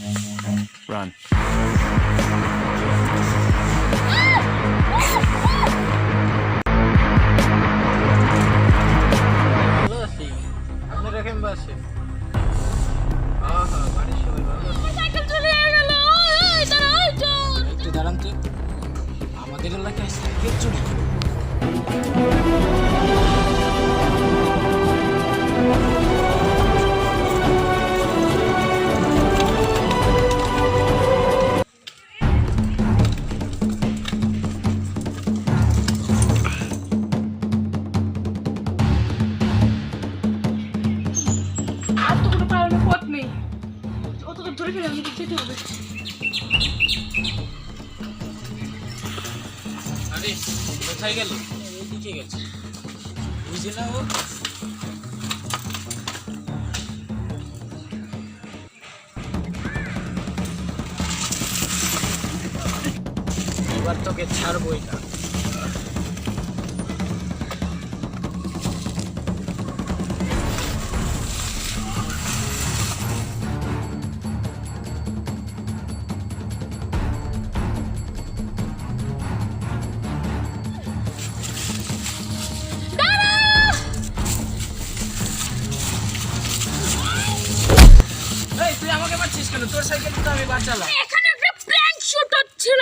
Run. আমাদের এলাকায় cycle চুরি অত তো ধরে ফেলে আমাকে যেতে হবে। আরে কোথায় গেল? এদিকে গেছে। বুঝে না ও এবার তোকে ছাড়বই না করছিস কেন? তোর সাইকেল তো আমি বাঁচালাম। এখানে একটা প্ল্যান শুট হচ্ছিল